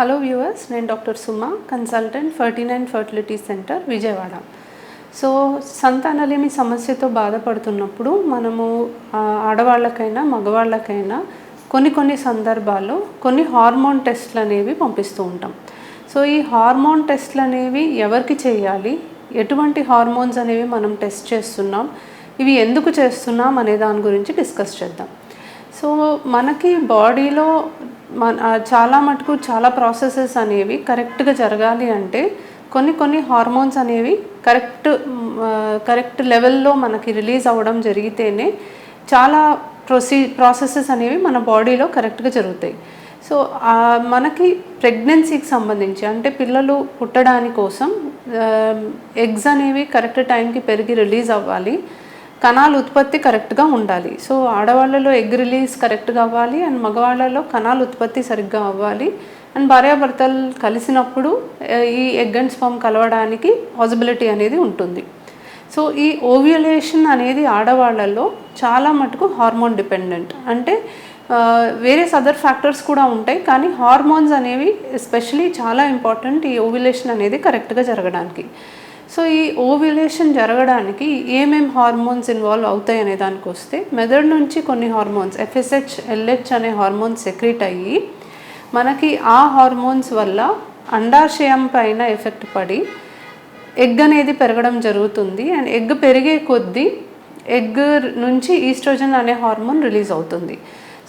Hello viewers నేను doctor Suma consultant Ferty nine fertility centre Vijayawada. So సంతానలేమి సమస్యతో బాధపడుతున్నప్పుడు మనము ఆడవాళ్ళకైనా మగవాళ్ళకైనా కొన్ని కొన్ని సందర్భాల్లో కొన్ని హార్మోన్ టెస్ట్లు అనేవి పంపిస్తూ ఉంటాం. సో ఈ హార్మోన్ టెస్ట్లు అనేవి ఎవరికి చేయాలి? ఎటువంటి హార్మోన్స్ అనేవి మనం టెస్ట్ చేస్తున్నాం? ఇవి ఎందుకు చేస్తున్నాం? అనే దాని గురించి డిస్కస్ చేద్దాం. సో మనకి బాడీలో మన చాలా మటుకు చాలా ప్రాసెసెస్ అనేవి కరెక్ట్గా జరగాలి అంటే కొన్ని కొన్ని హార్మోన్స్ అనేవి కరెక్ట్ కరెక్ట్ లెవెల్లో మనకి రిలీజ్ అవ్వడం జరిగితేనే చాలా ప్రొసీ ప్రాసెసెస్ అనేవి మన బాడీలో కరెక్ట్గా జరుగుతాయి. సో మనకి ప్రెగ్నెన్సీకి సంబంధించి అంటే పిల్లలు పుట్టడానికి కోసం ఎగ్స్ అనేవి కరెక్ట్ టైంకి పెరిగి రిలీజ్ అవ్వాలి. కణాల ఉత్పత్తి కరెక్ట్గా ఉండాలి. సో ఆడవాళ్ళలో ఎగ్ రిలీజ్ కరెక్ట్గా అవ్వాలి అండ్ మగవాళ్ళలో కణాల ఉత్పత్తి సరిగ్గా అవ్వాలి. అండ్ భార్యాభర్తలు కలిసినప్పుడు ఈ ఎగ్ అండ్ స్పమ్ కలవడానికి పాసిబిలిటీ అనేది ఉంటుంది. సో ఈ ఓవ్యులేషన్ అనేది ఆడవాళ్ళలో చాలా మటుకు హార్మోన్ డిపెండెంట్. అంటే వేరే అదర్ ఫ్యాక్టర్స్ కూడా ఉంటాయి కానీ హార్మోన్స్ అనేవి ఎస్పెషలీ చాలా ఇంపార్టెంట్ ఈ ఓవ్యులేషన్ అనేది కరెక్ట్గా జరగడానికి. సో ఈ ఓవ్యులేషన్ జరగడానికి ఏమేం హార్మోన్స్ ఇన్వాల్వ్ అవుతాయి అనే దానికి వస్తే మెదడు నుంచి కొన్ని హార్మోన్స్ ఎఫ్ఎస్హెచ్ ఎల్హెచ్ అనే హార్మోన్స్ సెక్రీట్ అయ్యి మనకి ఆ హార్మోన్స్ వల్ల అండాశయం పైన ఎఫెక్ట్ పడి ఎగ్ అనేది పెరగడం జరుగుతుంది. అండ్ ఎగ్ పెరిగే కొద్దీ ఎగ్ నుంచి ఈస్ట్రోజన్ అనే హార్మోన్ రిలీజ్ అవుతుంది.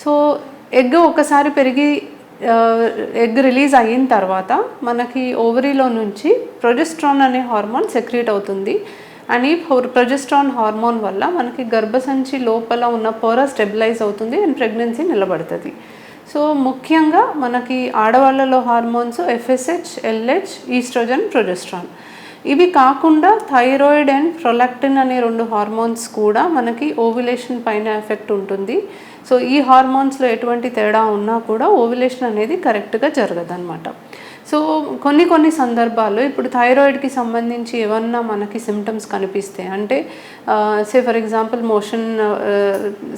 సో ఎగ్ ఒకసారి పెరిగి ఎగ్ రిలీజ్ అయిన తర్వాత మనకి ఓవరీలో నుంచి ప్రొజెస్ట్రాన్ అనే హార్మోన్ సెక్రీట్ అవుతుంది. అని ప్రొజెస్ట్రాన్ హార్మోన్ వల్ల మనకి గర్భసంచి లోపల ఉన్న పొర స్టెబిలైజ్ అవుతుంది అండ్ ప్రెగ్నెన్సీ నిలబడుతుంది. సో ముఖ్యంగా మనకి ఆడవాళ్ళలో hormones FSH LH oestrogen progesterone. ఇవి కాకుండా థైరాయిడ్ అండ్ ప్రొలాక్టిన్ అనే రెండు హార్మోన్స్ కూడా మనకి ఓవ్యులేషన్ పైన ఎఫెక్ట్ ఉంటుంది. సో ఈ హార్మోన్స్లో ఎటువంటి తేడా ఉన్నా కూడా ఓవ్యులేషన్ అనేది కరెక్ట్గా జరగదన్నమాట. సో కొన్ని కొన్ని సందర్భాల్లో ఇప్పుడు థైరాయిడ్కి సంబంధించి ఏమన్నా మనకి సిమ్టమ్స్ కనిపిస్తే అంటే సే ఫర్ ఎగ్జాంపుల్ మోషన్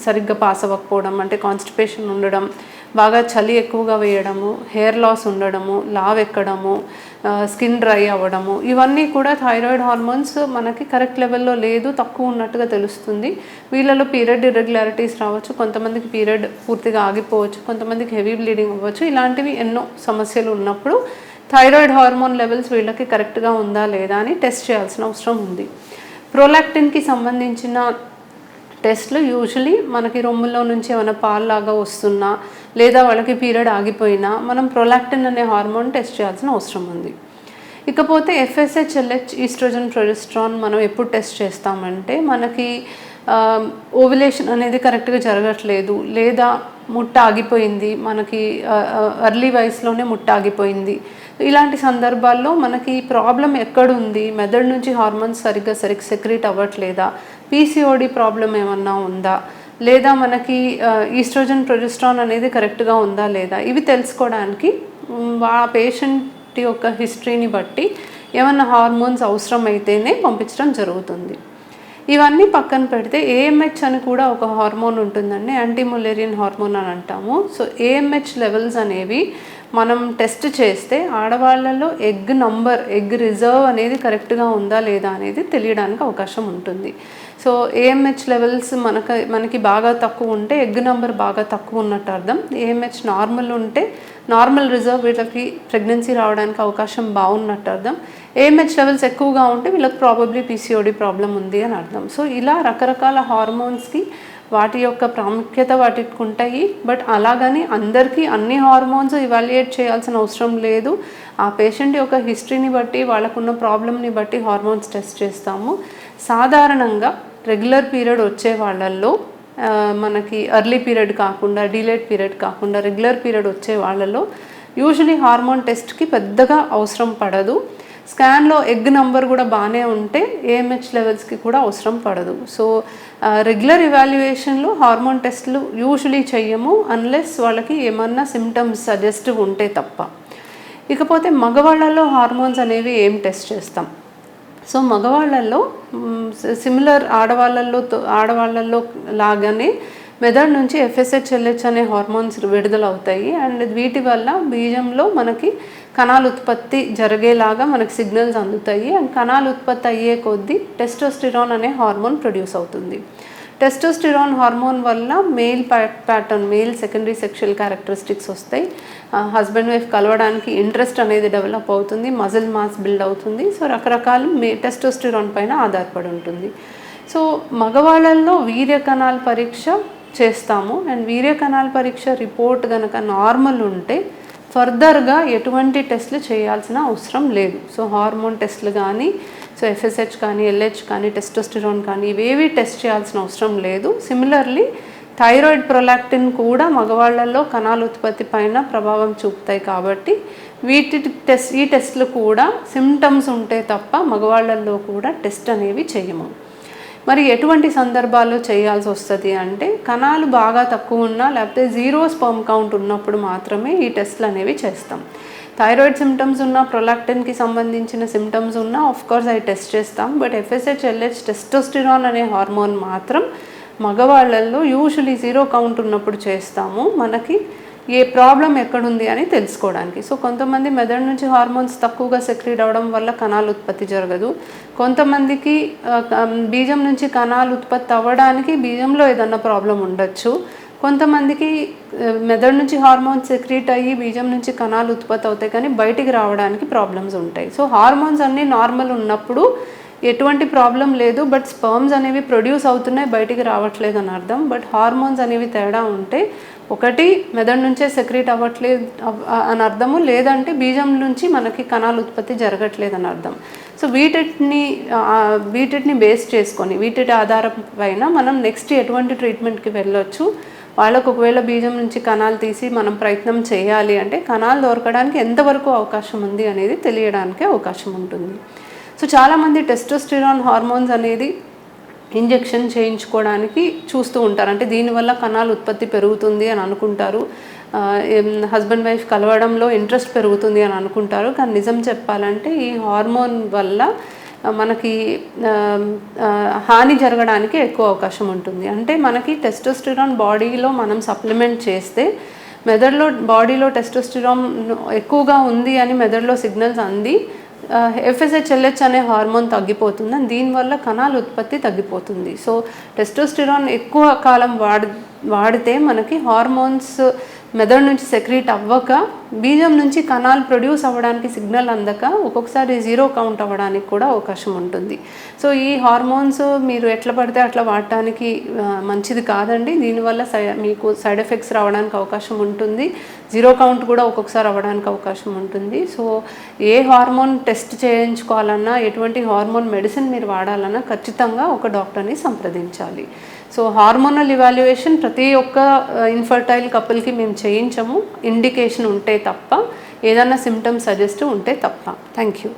సరిగ్గా పాస్ అవ్వకపోవడం అంటే కాన్స్టిపేషన్ ఉండడం బాగా చలి ఎక్కువగా వేయడము హెయిర్ లాస్ ఉండడము లావ్ ఎక్కడము స్కిన్ డ్రై అవ్వడము ఇవన్నీ కూడా థైరాయిడ్ హార్మోన్స్ మనకి కరెక్ట్ లెవెల్లో లేదు తక్కువ ఉన్నట్టుగా తెలుస్తుంది. వీళ్ళలో పీరియడ్ ఇర్రెగ్యులారిటీస్ రావచ్చు కొంతమందికి పీరియడ్ పూర్తిగా ఆగిపోవచ్చు కొంతమందికి హెవీ బ్లీడింగ్ అవ్వచ్చు ఇలాంటివి ఎన్నో సమస్యలు ఉన్నప్పుడు థైరాయిడ్ హార్మోన్ లెవెల్స్ వీళ్ళకి కరెక్ట్గా ఉందా లేదా అని టెస్ట్ చేయాల్సిన అవసరం ఉంది. ప్రోలాక్టిన్కి సంబంధించిన టెస్ట్లు యూజువలీ మనకి రొమ్ములో నుంచి ఏమైనా పాల్లాగా వస్తున్నా లేదా వాళ్ళకి పీరియడ్ ఆగిపోయినా మనం ప్రొలాక్టిన్ అనే హార్మోన్ టెస్ట్ చేయాల్సిన అవసరం ఉంది. ఇకపోతే ఎఫ్ఎస్హెచ్ఎల్హెచ్ ఈస్ట్రోజన్ ప్రొజెస్ట్రాన్ మనం ఎప్పుడు టెస్ట్ చేస్తామంటే మనకి ఓవిలేషన్ అనేది కరెక్ట్గా జరగట్లేదు లేదా ముట్ట ఆగిపోయింది మనకి అర్లీ వయసులోనే ముట్ట ఆగిపోయింది. ఇలాంటి సందర్భాల్లో మనకి ప్రాబ్లం ఎక్కడుంది మెదడు నుంచి హార్మోన్స్ సరిగ్గా సరిగ్గా సెక్రీట్ అవ్వట్లేదా పీసీఓడి ప్రాబ్లం ఏమన్నా ఉందా లేదా మనకి ఈస్ట్రోజన్ ప్రొజెస్ట్రాన్ అనేది కరెక్ట్గా ఉందా లేదా? ఇవి తెలుసుకోవడానికి ఆ పేషెంట్ యొక్క హిస్టరీని బట్టి ఏమన్నా హార్మోన్స్ అవసరం అయితేనే పంపించడం జరుగుతుంది. ఇవన్నీ పక్కన పెడితే ఏఎంహెచ్ అని కూడా ఒక హార్మోన్ ఉంటుందండి యాంటీములేరియన్ హార్మోన్ అని అంటాము. సో ఏఎంహెచ్ లెవెల్స్ అనేవి మనం టెస్ట్ చేస్తే ఆడవాళ్ళలో ఎగ్ నంబర్ ఎగ్ రిజర్వ్ అనేది కరెక్ట్గా ఉందా లేదా అనేది తెలియడానికి అవకాశం ఉంటుంది. సో ఏఎంహెచ్ లెవెల్స్ మనకి మనకి బాగా తక్కువ ఉంటే ఎగ్ నెంబర్ బాగా తక్కువ ఉన్నట్టు అర్థం. ఏఎంహెచ్ నార్మల్ ఉంటే నార్మల్ రిజర్వ్ వీళ్ళకి ప్రెగ్నెన్సీ రావడానికి అవకాశం బాగున్నట్టు అర్థం. ఏఎంహెచ్ లెవెల్స్ ఎక్కువగా ఉంటే వీళ్ళకి ప్రాబబ్లీ పీసీఓడి ప్రాబ్లం ఉంది అని అర్థం. సో ఇలా రకరకాల హార్మోన్స్కి వాటి యొక్క ప్రాముఖ్యత వాటికి ఉంటాయి. బట్ అలాగని అందరికీ అన్ని హార్మోన్స్ ఇవాల్యుయేట్ చేయాల్సిన అవసరం లేదు. ఆ పేషెంట్ యొక్క హిస్టరీని బట్టి వాళ్ళకున్న ప్రాబ్లమ్ని బట్టి హార్మోన్స్ టెస్ట్ చేస్తాము. సాధారణంగా రెగ్యులర్ పీరియడ్ వచ్చే వాళ్ళల్లో మనకి ఎర్లీ పీరియడ్ కాకుండా డిలేట్ పీరియడ్ కాకుండా రెగ్యులర్ పీరియడ్ వచ్చే వాళ్ళలో యూజువలీ హార్మోన్ టెస్ట్కి పెద్దగా అవసరం పడదు. స్కాన్లో ఎగ్ నంబర్ కూడా బాగానే ఉంటే ఏఎంహెచ్ లెవెల్స్కి కూడా అవసరం పడదు. సో రెగ్యులర్ ఇవాల్యుయేషన్లో హార్మోన్ టెస్ట్లు యూజువలీ చెయ్యము అన్లెస్ వాళ్ళకి ఏమన్నా సిమ్టమ్స్ సజెస్టివ్ ఉంటే తప్ప. ఇకపోతే మగవాళ్ళలో హార్మోన్స్ అనేవి ఏం టెస్ట్ చేస్తాం? సో మగవాళ్ళల్లో సిమిలర్ ఆడవాళ్ళల్లో ఆడవాళ్ళల్లో లాగానే మెదడు నుంచి ఎఫ్ఎస్హెచ్ఎల్హెచ్ అనే హార్మోన్స్ విడుదల అవుతాయి అండ్ వీటి వల్ల బీజంలో మనకి కణాలు ఉత్పత్తి జరిగేలాగా మనకి సిగ్నల్స్ అందుతాయి. అండ్ కణాలు ఉత్పత్తి అయ్యే కొద్దీ టెస్టోస్టిరాన్ అనే హార్మోన్ ప్రొడ్యూస్ అవుతుంది. టెస్టోస్టిరాన్ హార్మోన్ వల్ల male pattern male secondary sexual characteristics వస్తాయి. హస్బెండ్ వైఫ్ కలవడానికి ఇంట్రెస్ట్ అనేది డెవలప్ అవుతుంది మజిల్ మాస్ బిల్డ్ అవుతుంది. సో రకరకాల మే టెస్టోస్టిరాన్ పైన ఆధారపడి ఉంటుంది. సో మగవాళ్ళల్లో వీర్య కణాల పరీక్ష చేస్తాము. అండ్ వీర్య కణాల పరీక్ష రిపోర్ట్ కనుక నార్మల్ ఉంటే ఫర్దర్గా ఎటువంటి టెస్ట్లు చేయాల్సిన అవసరం లేదు. సో హార్మోన్ టెస్ట్లు కానీ సో ఎఫ్ఎస్హెచ్ కానీ ఎల్హెచ్ కానీ టెస్టోస్టిరోన్ కానీ ఇవేవి టెస్ట్ చేయాల్సిన అవసరం లేదు. సిమిలర్లీ థైరాయిడ్ ప్రొలాక్టిన్ కూడా మగవాళ్ళల్లో కణాల ఉత్పత్తి పైన ప్రభావం చూపుతాయి కాబట్టి వీటి టెస్ట్ ఈ టెస్ట్లు కూడా సిమ్టమ్స్ ఉంటే తప్ప మగవాళ్ళల్లో కూడా టెస్ట్ అనేవి చేయము. మరి ఎటువంటి సందర్భాల్లో చేయాల్సి వస్తుంది అంటే కణాలు బాగా తక్కువ ఉన్నా లేకపోతే జీరో స్పర్మ్ కౌంట్ ఉన్నప్పుడు మాత్రమే ఈ టెస్ట్లు అనేవి చేస్తాం. థైరాయిడ్ సిమ్టమ్స్ ఉన్న ప్రొలాక్టిన్కి సంబంధించిన సిమ్టమ్స్ ఉన్న కోర్స్ అవి టెస్ట్ చేస్తాం. బట్ ఎఫ్ఎస్హెచ్ ఎల్హెచ్ టెస్టోస్టిరాన్ అనే హార్మోన్ మాత్రం మగవాళ్ళల్లో యూజువలీ జీరో కౌంట్ ఉన్నప్పుడు చేస్తాము. మనకి ఏ ప్రాబ్లం ఎక్కడుంది అని తెలుసుకోవడానికి. సో కొంతమంది మెదడు నుంచి హార్మోన్స్ తక్కువగా సెక్రీట్ అవడం వల్ల కణాలు ఉత్పత్తి జరగదు. కొంతమందికి బీజం నుంచి కణాలు ఉత్పత్తి అవ్వడానికి బీజంలో ఏదన్నా ప్రాబ్లం ఉండొచ్చు. కొంతమందికి మెదడు నుంచి హార్మోన్స్ సెక్రీట్ అయ్యి బీజం నుంచి కణాలు ఉత్పత్తి అవుతాయి కానీ బయటికి రావడానికి ప్రాబ్లమ్స్ ఉంటాయి. సో హార్మోన్స్ అన్నీ నార్మల్ ఉన్నప్పుడు ఎటువంటి ప్రాబ్లం లేదు బట్ స్పర్మ్స్ అనేవి ప్రొడ్యూస్ అవుతున్నాయి బయటికి రావట్లేదు అని అర్థం. బట్ హార్మోన్స్ అనేవి తేడా ఉంటే ఒకటి మెదడు నుంచే సెక్రీట్ అవ్వట్లేదు అని అర్థము. లేదంటే బీజం నుంచి మనకి కణాలు ఉత్పత్తి జరగట్లేదు అని అర్థం. సో వీటిని వీటిని బేస్ చేసుకొని వీటి ఆధారం పైన మనం నెక్స్ట్ ఎటువంటి ట్రీట్మెంట్కి వెళ్ళొచ్చు వాళ్ళకు ఒకవేళ బీజం నుంచి కణాలు తీసి మనం ప్రయత్నం చేయాలి అంటే కణాలు దొరకడానికి ఎంతవరకు అవకాశం ఉంది అనేది తెలియడానికి అవకాశం ఉంటుంది. సో చాలామంది టెస్టోస్టిరాన్ హార్మోన్స్ అనేది ఇంజెక్షన్ చేయించుకోవడానికి చూస్తూ ఉంటారు. అంటే దీనివల్ల కణాలు ఉత్పత్తి పెరుగుతుంది అని అనుకుంటారు. హస్బెండ్ వైఫ్ కలవడంలో ఇంట్రెస్ట్ పెరుగుతుంది అని అనుకుంటారు. కానీ నిజం చెప్పాలంటే ఈ హార్మోన్ వల్ల మనకి హాని జరగడానికి ఎక్కువ అవకాశం ఉంటుంది. అంటే మనకి టెస్టోస్టిరాన్ బాడీలో మనం సప్లిమెంట్ చేస్తే మెదడులో బాడీలో టెస్టోస్టిరాన్ ఎక్కువగా ఉంది అని మెదడులో సిగ్నల్స్ అంది ఎఫ్ఎస్హెచ్ఎల్హెచ్ అనే హార్మోన్ తగ్గిపోతుంది and దీనివల్ల కణాల ఉత్పత్తి తగ్గిపోతుంది. సో టెస్టోస్టిరాన్ ఎక్కువ కాలం వాడి వాడితే మనకి హార్మోన్స్ మెదడు నుంచి సెక్రీట్ అవ్వక బీజం నుంచి కణాలు ప్రొడ్యూస్ అవ్వడానికి సిగ్నల్ అందక ఒక్కొక్కసారి జీరో కౌంట్ అవ్వడానికి కూడా అవకాశం ఉంటుంది. సో ఈ హార్మోన్స్ మీరు ఎట్లా పడితే అట్లా వాడటానికి మంచిది కాదండి. దీనివల్ల సై మీకు సైడ్ ఎఫెక్ట్స్ రావడానికి అవకాశం ఉంటుంది. జీరో కౌంట్ కూడా ఒక్కొక్కసారి అవ్వడానికి అవకాశం ఉంటుంది. సో ఏ హార్మోన్ టెస్ట్ చేయించుకోవాలన్నా ఎటువంటి హార్మోన్ మెడిసిన్ మీరు వాడాలన్నా ఖచ్చితంగా ఒక డాక్టర్ని సంప్రదించాలి. సో హార్మోనల్ ఇవాల్యుయేషన్ ప్రతి ఒక్క ఇన్ఫర్టైల్ కపుల్కి మేము చేయించము. ఇండికేషన్ ఉంటే తప్ప ఏదైనా సిమ్టమ్స్ సజెస్ట్ ఉంటే తప్ప. Thank you